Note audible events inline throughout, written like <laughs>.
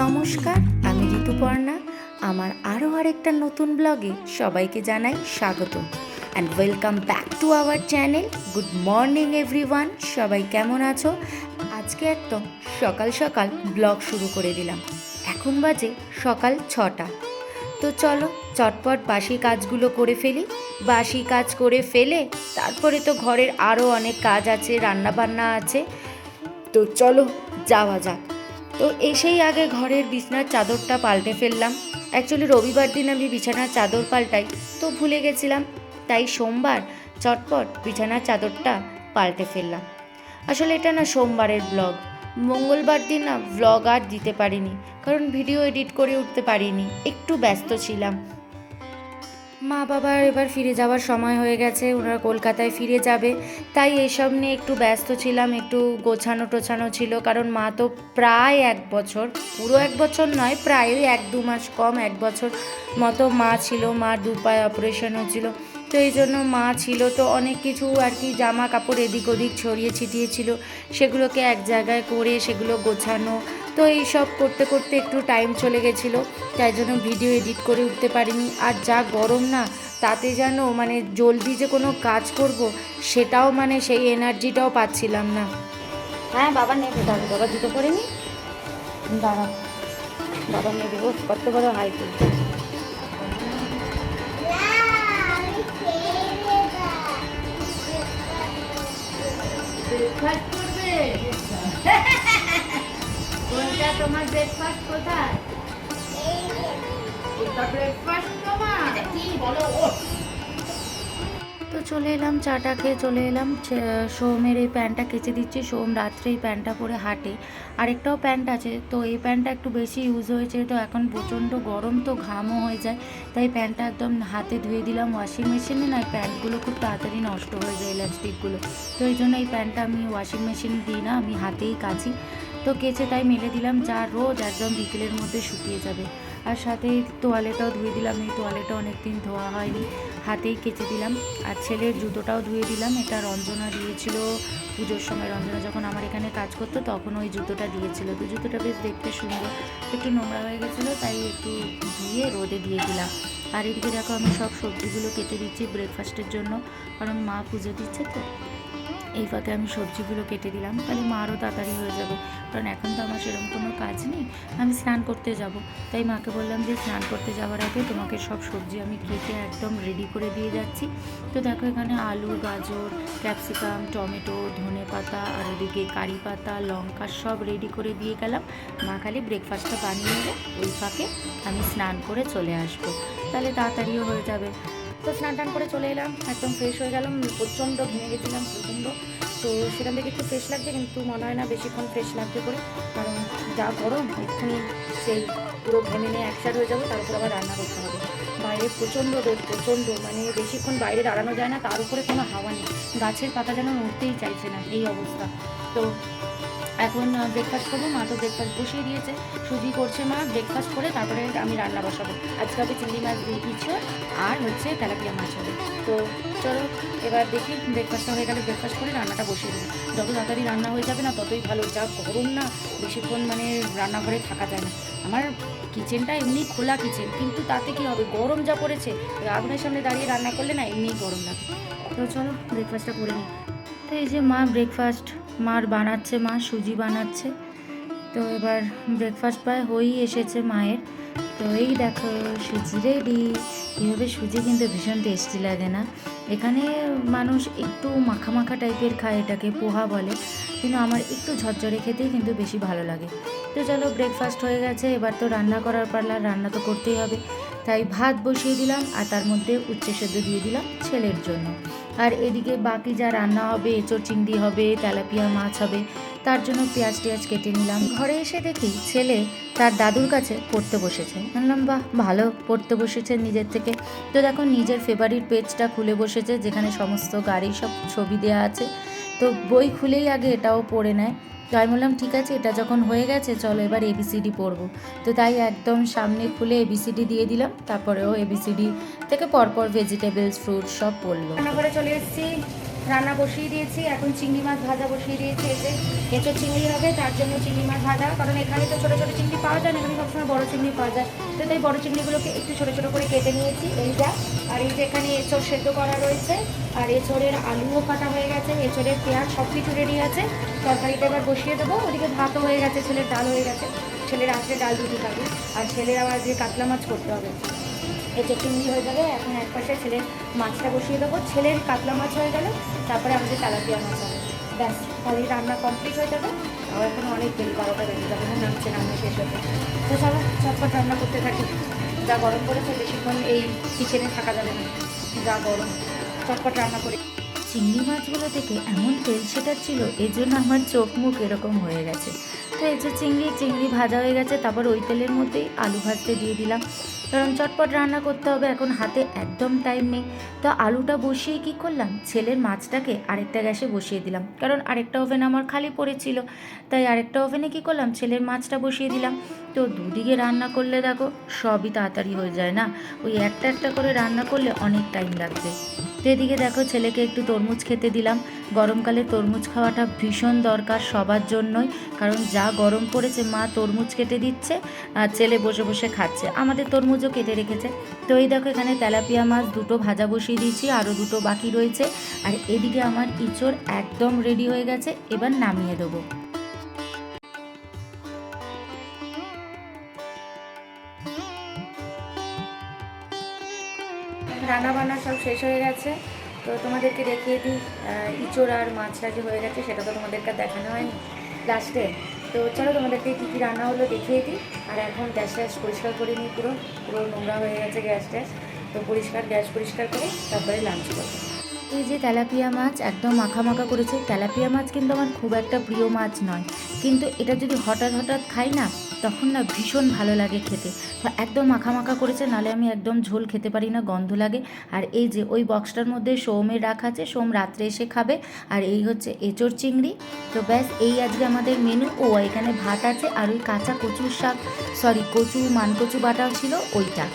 নমস্কার, আমি ঋতুপর্ণা। আমার আরও আরেকটা নতুন ব্লগে সবাইকে জানাই স্বাগত। And welcome back to our channel good morning everyone সবাই কেমন আছো? আজকে একদম সকাল সকাল ব্লগ শুরু করে দিলাম। এখন বাজে সকাল ছটা। তো চলো, চটপট বাসি কাজগুলো করে ফেলি। বাসি কাজ করে ফেলে তারপরে তো ঘরের আরও অনেক কাজ আছে রান্না বান্না আছে। তো চলো, যাওয়া যাক। তো এসেই আগে ঘরের বিছনার চাদরটা পাল্টে ফেললাম। অ্যাকচুয়ালি রবিবার দিন আমি বিছানার চাদর পাল্টাই, তো ভুলে গেছিলাম। তাই সোমবার চটপট বিছানার চাদরটা পাল্টে ফেললাম। আসলে এটা না সোমবারের ব্লগ মঙ্গলবার দিন না ব্লগ আর দিতে পারিনি, কারণ ভিডিও এডিট করে উঠতে পারিনি। একটু ব্যস্ত ছিলাম। মা বাবার এবার ফিরে যাওয়ার সময় হয়ে গেছে, ওনারা কলকাতায় ফিরে যাবে। তাই এইসব নিয়ে একটু ব্যস্ত ছিলাম, একটু গোছানো টোছানো ছিল, কারণ মা তো প্রায় এক বছর, পুরো এক বছর নয় প্রায়ই এক দু মাস কম, এক বছর মতো মা ছিল মার দু পায়ে অপারেশন হয়েছিল তো এই জন্য মা ছিল তো অনেক কিছু আর কি জামা কাপড় এদিক ওদিক ছড়িয়ে ছিটিয়ে ছিল সেগুলোকে এক জায়গায় করে সেগুলো গোছানো। তো এই সব করতে করতে একটু টাইম চলে গেছিল। তাই জন্য ভিডিও এডিট করে উঠতে পারিনি। আর যা গরম না, তাতে যেন মানে জলদি যে কোনো কাজ করব, সেটাও মানে সেই এনার্জিটাও পাচ্ছিলাম না। হ্যাঁ বাবা নেবে দাঁড়ো বাবা জুতো পরে নি? দাঁড়া। বাবা নেবে। কত বড় হাইট ব্রেকফাস্ট করবে? <laughs> কোনটা তোমার ব্রেকফাস্ট কোথায়? ব্রেকফাস্ট তোমার? কি বলো? চলে এলাম, চাটা খেয়ে চলে এলাম। সোমের এই প্যান্টটা কেচে দিচ্ছি, সোম রাত্রে এই প্যান্টটা পরে হাঁটে। আরেকটাও প্যান্ট আছে, তো এই প্যান্টটা একটু বেশি ইউজ হয়েছে, তো এখন প্রচণ্ড গরম, তো ঘামও হয়ে যায়। তাই প্যান্টটা একদম হাতে ধুয়ে দিলাম ওয়াশিং মেশিনে না প্যান্টগুলো খুব তাড়াতাড়ি নষ্ট হয়ে যায় ইলাস্টিকগুলো তো এই জন্য এই প্যান্টটা আমি ওয়াশিং মেশিন দিই না, আমি হাতেই কাচি। তো কেচে তাই মেলে দিলাম, যা রোজ একদম বিকেলের মধ্যে শুকিয়ে যাবে। আর সাথে তোয়ালেটাও ধুয়ে দিলাম। এই তোয়ালেটা অনেক দিন ধোয়া হয়নি। হাতেই কেচে দিলাম। আর ছেলের জুতোটাও ধুয়ে দিলাম। এটা রঞ্জনা দিয়েছিল পুজোর সময়। রঞ্জনা যখন আমার এখানে কাজ করতো, তখন ওই জুতোটা দিয়েছিল। তো জুতোটা বেশ দেখতে সুন্দর। একটু নোংরা হয়ে গেছিল, তাই একটু ধুয়ে রোদে দিয়ে দিলাম। আর এদিকে দেখো, আমি সব সবজিগুলো কেটে দিচ্ছি ব্রেকফাস্টের জন্য। কারণ মা পুজো দিচ্ছে তো। এই ফাঁকে আমি সবজিগুলো কেটে দিলাম, তাহলে মা আরও তাড়াতাড়ি হয়ে যাবে। কারণ এখন তো আমার সেরকম কোনো কাজ নেই, আমি স্নান করতে যাব। তাই মাকে বললাম যে স্নান করতে যাওয়ার আগে তোমাকে সব সবজি আমি কেটে একদম রেডি করে দিয়ে যাচ্ছি। তো দেখো এখানে আলু, গাজর ক্যাপসিকাম টমেটো, ধনে পাতা, আর ওদিকে কারি পাতা, লঙ্কা সব রেডি করে দিয়ে গেলাম। মা খালি ব্রেকফাস্টটা বানিয়ে ওই ফাঁকে আমি স্নান করে চলে আসব। তাহলে তাড়াতাড়িও হয়ে যাবে। তো স্নান টান করে চলে এলাম, একদম ফ্রেশ হয়ে গেলাম, প্রচণ্ড ঘেমে গেছিলাম, প্রচণ্ড। তো সেখান থেকে একটু ফ্রেশ লাগছে, কিন্তু মনে হয় না বেশিক্ষণ ফ্রেশ লাগবে করে কারণ যা গরম, এক্ষুনি সেই পুরো ঘেমে নিয়ে একসাথে হয়ে যাব, তারপর আবার রান্না করতে হবে। বাইরে প্রচণ্ড রোদ, প্রচণ্ড মানে বেশিক্ষণ বাইরে দাঁড়ানো যায় না, তার উপরে কোনো হাওয়া নেই, গাছের পাতা যেন নড়তেই চাইছে না, এই অবস্থা। তো এখন ব্রেকফাস্ট করব। মা তো ব্রেকফাস্ট বসিয়ে দিয়েছে। সুজি করছে মা ব্রেকফাস্ট করে তারপরে আমি রান্না বসাবো। আজকে হবে চিংড়ি মাছ দিয়ে ইঁচড় আর হচ্ছে তেলাপিয়া মাছ হবে। তো চলো, এবার দেখি ব্রেকফাস্টটা হয়ে গেলে ব্রেকফাস্ট করে রান্নাটা বসিয়ে দেবো। যত তাড়াতাড়ি রান্না হয়ে যাবে না, ততই ভালো। যা গরম না, বেশিক্ষণ মানে রান্নাঘরে থাকা যায় না। আমার কিচেনটা এমনি খোলা কিচেন কিন্তু তাতে কি হবে? গরম যা পড়েছে আগুনের সামনে দাঁড়িয়ে রান্না করলে না, এমনিই গরম লাগে। তো চলো ব্রেকফাস্টটা করে নিই। তো এই যে মা ব্রেকফাস্ট মার বানাচ্ছে, মা সুজি বানাচ্ছে। তো এবার ব্রেকফাস্ট প্রায় হয়েই এসেছে মায়ের। তো এই দেখো, সুজি রেডি এইভাবে সুজি কিন্তু ভীষণ টেস্টি লাগে না। এখানে মানুষ একটু মাখা মাখা টাইপের খায় এটাকে, পোহা বলে। কিন্তু আমার একটু ঝরঝরে খেতেই কিন্তু বেশি ভালো লাগে। তো চলো ব্রেকফাস্ট হয়ে গেছে, এবার তো রান্না করার পারলা রান্না তো করতেই হবে। তাই ভাত বসিয়ে দিলাম আর তার মধ্যে উচ্চে সেদ্ধ দিয়ে দিলাম ছেলের জন্য। আর এদিকে বাকি যা রান্না হবে এঁচো চিংড়ি হবে, তেলাপিয়া মাছ হবে, তার জন্য পেঁয়াজ টেয়াজ কেটে নিলাম। ঘরে এসে দেখি ছেলে তার দাদুর কাছে পড়তে বসেছে। বললাম, বাহ, ভালো, পড়তে বসেছে নিজের থেকে। তো দেখো নিজের ফেভারিট পেজটা খুলে বসেছে, যেখানে সমস্ত গাড়ি সব ছবি দেওয়া আছে। তো বই খুলেই আগে এটাও পড়ে নেয়। তো আমি বললাম, ঠিক আছে, এটা যখন হয়ে গেছে, চলো এবার এবিসিডি পড়ব। তো তাই একদম সামনে খুলে এবিসিডি দিয়ে দিলাম, তারপরেও এবিসিডি থেকে পরপর ভেজিটেবলস ফ্রুট সব পড়ল। চলে এসেছি। রান্না বসিয়ে দিয়েছি, এখন চিংড়ি মাছ ভাজা বসিয়ে দিয়েছি এতে এঁচো চিংড়ি হবে, তার জন্য চিংড়ি মাছ ভাজা, কারণ এখানে তো ছোটো ছোটো চিংড়ি পাওয়া যায় না, এখানে সবসময় বড়ো চিংড়ি পাওয়া যায়। তো তাই বড়ো চিংড়িগুলোকে একটু ছোটো ছোটো করে কেটে নিয়েছি, এই যা। আর এই যে এখানে এঁচড় সেদ্ধ করা রয়েছে, আর এঁচড়ের আলুও কাটা হয়ে গেছে, এঁচড়ের পেঁয়াজ সব কিছু রেডি আছে। তরকারিটা এবার বসিয়ে দেবো, ওদিকে ভাতও হয়ে গেছে, ছেলের ডাল হয়ে গেছে, ছেলের আজকে ডাল দুটি খাবে, আর ছেলের আবার যে কাতলা মাছ করতে হবে। এঁচড় চিংড়ি হয়ে যাবে। এখন এক পাশে ছেলের মাছটা বসিয়ে দেবো। ছেলের কাতলা মাছ হয়ে গেলে, তারপরে আমাদের তেলাপিয়া মাছ হবে। ব্যাস, তাহলে রান্না কমপ্লিট হয়ে যাবে। আর এখন অনেক দেরি বারোটা বেজে যাবে। না নামছে রান্না শেষ হতে তো চলো, চটপট রান্না করতে থাকি। যা গরম পড়েছে বেশিক্ষণ এই কিচেনে থাকা যাবে না। যা গরম, চটপট রান্না করে। চিংড়ি মাছগুলো থেকে এমন তেল সেটা ছিল এর জন্য আমার চোখ মুখ এরকম হয়ে গেছে। যে চিংড়ি চিংড়ি ভাজা হয়ে গেছে, তারপর ওই তেলের মধ্যেই আলু ভাজতে দিয়ে দিলাম। কারণ চটপট রান্না করতে হবে, এখন হাতে একদম টাইম নেই। তো আলুটা বসিয়ে কি করলাম? ছেলের মাছটাকে আরেকটা গ্যাসে বসিয়ে দিলাম। কারণ আরেকটা ওভেন আমার খালি পড়েছিল। তাই আরেকটা ওভেনে কি করলাম? ছেলের মাছটা বসিয়ে দিলাম। তো দুদিকে রান্না করলে দেখো, সবই তাড়াতাড়ি হয়ে যায় না? ওই একটা একটা করে রান্না করলে অনেক টাইম লাগবে। তো এদিকে দেখো, ছেলেকে একটু তরমুজ খেতে দিলাম। গরমকালে তরমুজ খাওয়াটা ভীষণ দরকার সবার জন্যই, কারণ যা গরম পড়েছে, মা তরমুজ কেটে দিচ্ছে আর ছেলে বসে বসে খাচ্ছে। আমাদের তরমুজও কেটে রেখেছে। তো এই দেখো, এখানে তেলাপিয়া মাছ দুটো ভাজা বসিয়ে দিয়েছি, আরও দুটো বাকি রয়েছে। আর এদিকে আমার ইঁচড় একদম রেডি হয়ে গেছে, এবার নামিয়ে দেবো। রান্না বান্না সব শেষ হয়ে গেছে। তো তোমাদেরকে দেখিয়ে দিই ইঁচড় আর মাছটা যে হয়ে গেছে, সেটা তো তোমাদেরকে দেখানো হয়নি লাস্টে তো চলো তোমাদেরকে কী কী রান্না হলো দেখিয়ে দিই। আর এখন গ্যাস ট্যাস পরিষ্কার করে নিই পুরো। পুরো নোংরা হয়ে গেছে গ্যাস ট্যাস। তো পরিষ্কার, গ্যাস পরিষ্কার করে তারপরে লাঞ্চ করব। এই যে তেলাপিয়া মাছ, একদম মাখা করেছে। তেলাপিয়া মাছ কিন্তু আমার খুব একটা প্রিয় মাছ নয়। কিন্তু এটা যদি হঠাৎ হঠাৎ খাই না, তখন না ভীষণ ভালো লাগে খেতে। একদম মাখা করেছে, নালে আমি একদম ঝোল খেতে পারি না, গন্ধ লাগে। আর এই যে ওই বক্সটার মধ্যে সোমের রাখা আছে, সোম রাত্রে এসে খাবে। আর এই হচ্ছে এঁচড় চিংড়ি। তো ব্যাস, এই আজকে আমাদের মেনু ও, এখানে ভাত আছে আর ওই কাঁচা কচুর শাক। সরি কচু, মানকচু বাটাও ছিল, ওইটা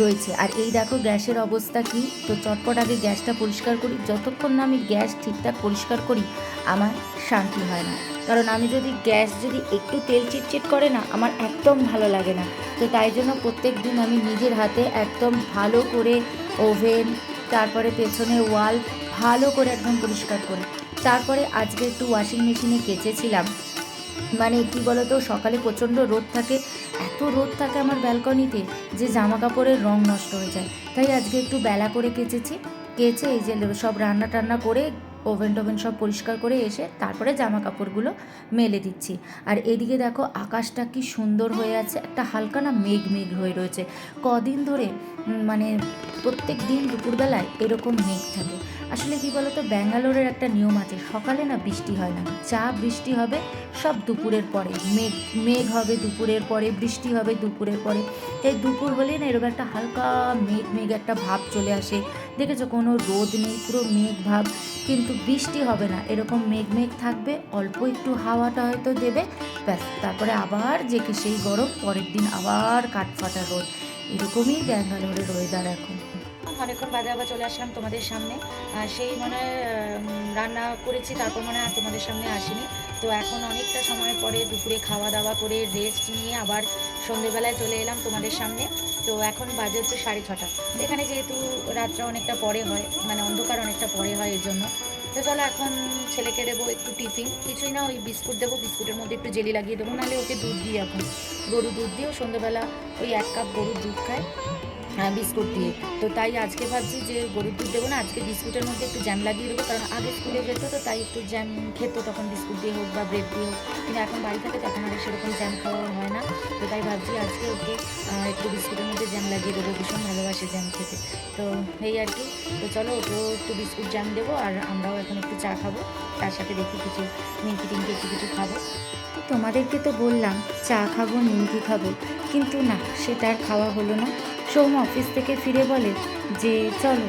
রয়েছে। আর এই দেখো গ্যাসের অবস্থা কি? তো চটপট আগে গ্যাসটা পরিষ্কার করি। যতক্ষণ না আমি গ্যাস ঠিকঠাক পরিষ্কার করি, আমার শান্তি হয় না। কারণ আমি যদি গ্যাস যদি একটু তেল চিটচিট করে না, আমার একদম ভালো লাগে না। তো তাই জন্য প্রত্যেক দিন আমি নিজের হাতে একদম ভালো করে ওভেন, তারপরে পেছনে ওয়াল ভালো করে একদম পরিষ্কার করি। তারপরে আজকে একটু ওয়াশিং মেশিনে কেচেছিলাম। মানে কি বলতো, সকালে প্রচণ্ড রোদ থাকে, এত রোদ থাকে আমার ব্যালকনিতে যে জামা কাপড়ের রং নষ্ট হয়ে যায়। তাই আজকে একটু বেলা করে কেচেছি। কেচে এই যে সব রান্না টান্না করে, ওভেন টোভেন সব পরিষ্কার করে এসে তারপরে জামা কাপড়গুলো মেলে দিচ্ছি। আর এদিকে দেখো আকাশটা কি সুন্দর হয়ে আছে, একটা হালকা না মেঘ মেঘ হয়ে রয়েছে। কদিন ধরে মানে প্রত্যেক দিন দুপুরবেলায় এরকম মেঘ থাকে। আসলে কি বলতো, ব্যাঙ্গালোরের একটা নিয়ম আছে, সকালে না বৃষ্টি হয় না। যা বৃষ্টি হবে, সব দুপুরের পরে, মেঘ মেঘ হবে দুপুরের পরে, বৃষ্টি হবে দুপুরের পরে। এই দুপুর হলে না এরকম একটা হালকা মেঘ মেঘ একটা ভাব চলে আসে। দেখেছ, কোনো রোদ নেই, পুরো মেঘ ভাব। কিন্তু বৃষ্টি হবে না, এরকম মেঘ মেঘ থাকবে, অল্প একটু হাওয়াটা হয়তো দেবে, ব্যাস। তারপরে আবার যে সেই গরম, পরের দিন আবার কাঠফাটা রোদ। এরকমই ব্যাঙ্গালোরের ওয়েদার এখন। অনেকক্ষণ বাজে আবার চলে আসলাম তোমাদের সামনে। সেই মনে রান্না করেছি, তারপর মনে হয় আর তোমাদের সামনে আসিনি। তো এখন অনেকটা সময় পরে দুপুরে খাওয়া দাওয়া করে রেস্ট নিয়ে আবার সন্ধেবেলায় চলে এলাম তোমাদের সামনে। তো এখন বাজে হচ্ছে সাড়ে ছটা। এখানে যেহেতু রাতটা অনেকটা পরে হয় মানে অন্ধকার অনেকটা পরে হয় এর জন্য। তো চলো এখন ছেলেকে দেবো একটু টিফিন। কিছুই না, ওই বিস্কুট দেবো, বিস্কুটের মধ্যে একটু জেলি লাগিয়ে দেবো। নাহলে ওকে দুধ দিই এখন। গরু দুধ দিয়েও সন্ধ্যেবেলা ওই এক কাপ গরুর দুধ খায়। বিস্কুট দিয়ে। তো তাই আজকে ভাবছি যে গরুর দুধ দেবো না, আজকে বিস্কুটের মধ্যে একটু জ্যাম লাগিয়ে দেবো, কারণ আগে স্কুলে যেত তো তাই একটু জ্যাম খেতো, তখন বিস্কুট দিয়ে হোক বা ব্রেড দিয়ে হোক। কিন্তু এখন বাড়ি থাকে তখন আর সেরকম জ্যাম খাওয়া হয় না। তো তাই ভাবছি আজকে ওকে একটু বিস্কুটের মধ্যে জ্যাম লাগিয়ে দেবো, ভীষণ ভালোবাসে জ্যাম খেতে। তো এই আর কি। তো চলো ওকেও একটু বিস্কুট জ্যাম দেবো আর আমরাও এখন একটু চা খাব। তার সাথে দেখি কিছু নিমকি টিমকি একটু কিছু খাব। তোমাদেরকে তো বললাম, চা খাব নিমকি খাব। কিন্তু না, সেটা আর খাওয়া হলো না। সোম অফিস থেকে ফিরে বলে যে, চলো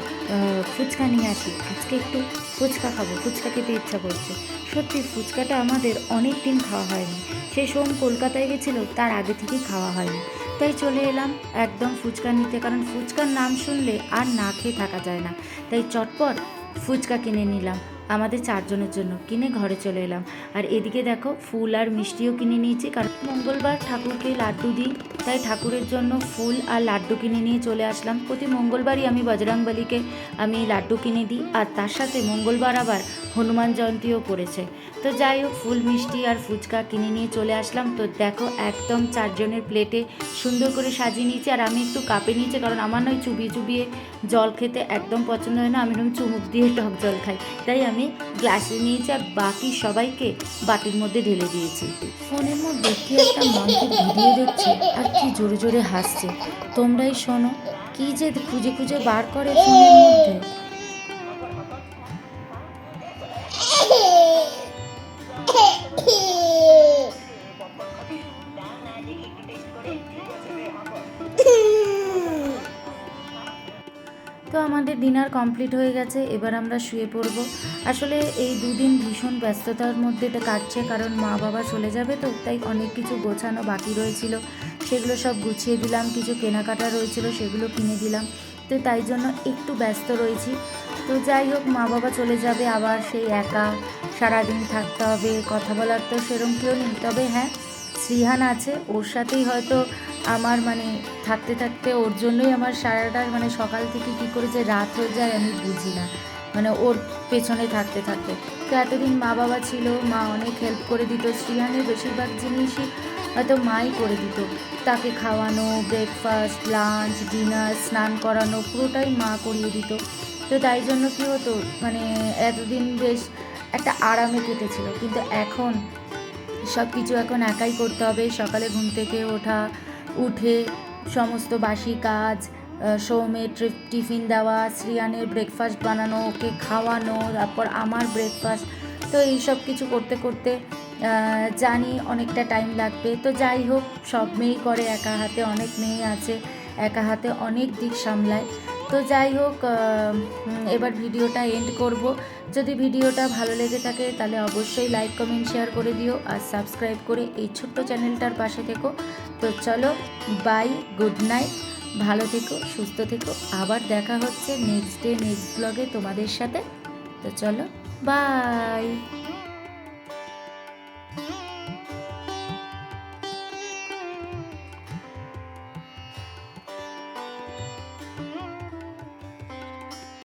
ফুচকা নিয়ে আসি। আজকে একটু ফুচকা খাব, ফুচকা খেতে ইচ্ছা করছে। সত্যি, ফুচকাটা আমাদের অনেক দিন খাওয়া হয়নি। সেই সোম কলকাতায় গেছিল, তার আগে থেকেই খাওয়া হয়নি। তাই চলে এলাম একদম ফুচকা নিতে, কারণ ফুচকার নাম শুনলে আর না খেয়ে থাকা যায় না। তাই চটপট ফুচকা কিনে নিলাম। আমাদের চারজনের জন্য কিনে ঘরে চলে এলাম। আর এদিকে দেখো, ফুল আর মিষ্টিও কিনে নিয়েছি, কারণ মঙ্গলবার ঠাকুরকে লাড্ডু দিই, তাই ঠাকুরের জন্য ফুল আর লাড্ডু কিনে নিয়ে চলে আসলাম। প্রতি মঙ্গলবারই আমি বজরংবলীকে আমি লাড্ডু কিনে দিই, আর তার সাথে মঙ্গলবার আবার হনুমান জয়ন্তীও পড়েছে। তো যাই হোক, ফুল, মিষ্টি আর ফুচকা কিনে নিয়ে চলে আসলাম। তো দেখো, একদম চারজনের প্লেটে সুন্দর করে সাজিয়ে নিয়েছি, আর আমি একটু কাপে নিয়েছি, কারণ আমার নয় চুবিয়ে চুবিয়ে জল খেতে একদম পছন্দ হয় না, আমি এরকম চুমুক দিয়ে টক জল খাই, তাই আমি গ্লাসে নিয়েছি আর বাকি সবাইকে বাটির মধ্যে ঢেলে দিয়েছি। ফোনের মধ্যে কি একটা মাংসের ভিডিও দেখছে আর কি জোরে জোরে হাসছে। তোমরাই শোনো, কি যে খুঁজে খুঁজে বার করে ফোনের মধ্যে। ডিনার কমপ্লিট হয়ে গেছে, এবার আমরা শুয়ে পড়ব। আসলে এই দুদিন ভীষণ ব্যস্ততার মধ্যে কাটছে, কারণ মা বাবা চলে যাবে তো, তাই অনেক কিছু গোছানো বাকি রয়েছিল। সেগুলো সব গুছিয়ে দিলাম, কিছু কেনাকাটা রয়েছিল, সেগুলো কিনে দিলাম। তো তাই জন্য একটু ব্যস্ত রয়েছি। তো যাই হোক, মা বাবা চলে যাবে, আবার সেই একা সারাদিন থাকতে হবে, কথা বলার তো সেরম কেউ নেই। তবে হ্যাঁ শ্রীহান আছে, ওর সাথেই হয়তো আমার মানে থাকতে থাকতে ওর জন্যই আমার সারাটা মানে সকাল থেকে কী করে যে রাত হয়ে যায় আমি বুঝি না। মানে ওর পেছনে থাকতে থাকতে। তো এতদিন মা বাবা ছিল, মা অনেক হেল্প করে দিত। শ্রীহানের বেশিরভাগ জিনিসই হয়তো মাই করে দিত। তাকে খাওয়ানো ব্রেকফাস্ট লাঞ্চ ডিনার স্নান করানো, পুরোটাই মা করিয়ে দিত। তো তাই জন্য কী হতো মানে এতদিন বেশ একটা আরামে কেটেছিল। কিন্তু এখন সব কিছু এখন একাই করতে হবে। সকালে ঘুম থেকে ওঠা উঠে সমস্ত বাসি কাজ সৌমে সৌমের টিফিন দেওয়া, শ্রিয়ানের ব্রেকফাস্ট বানানো, ওকে খাওয়ানো, তারপর আমার ব্রেকফাস্ট তো এই সব কিছু করতে করতে জানি অনেকটা টাইম লাগবে। তো যাই হোক, সব মেয়েই করে, একা হাতে অনেক মেয়ে আছে, একা হাতে অনেক দিক সামলায়। তো যাই হোক এবার ভিডিওটা এন্ড করব। যদি ভিডিওটা ভালো লেগে থাকে, তাহলে অবশ্যই লাইক কমেন্ট শেয়ার করে দিও আর সাবস্ক্রাইব করে এই ছোট্ট চ্যানেলটার পাশে থেকো। তো চলো বাই গুড নাইট ভালো থেকো, সুস্থ থেকো। আবার দেখা হচ্ছে নেক্সট ডে নেক্সট ব্লগে তোমাদের সাথে। তো চলো বাই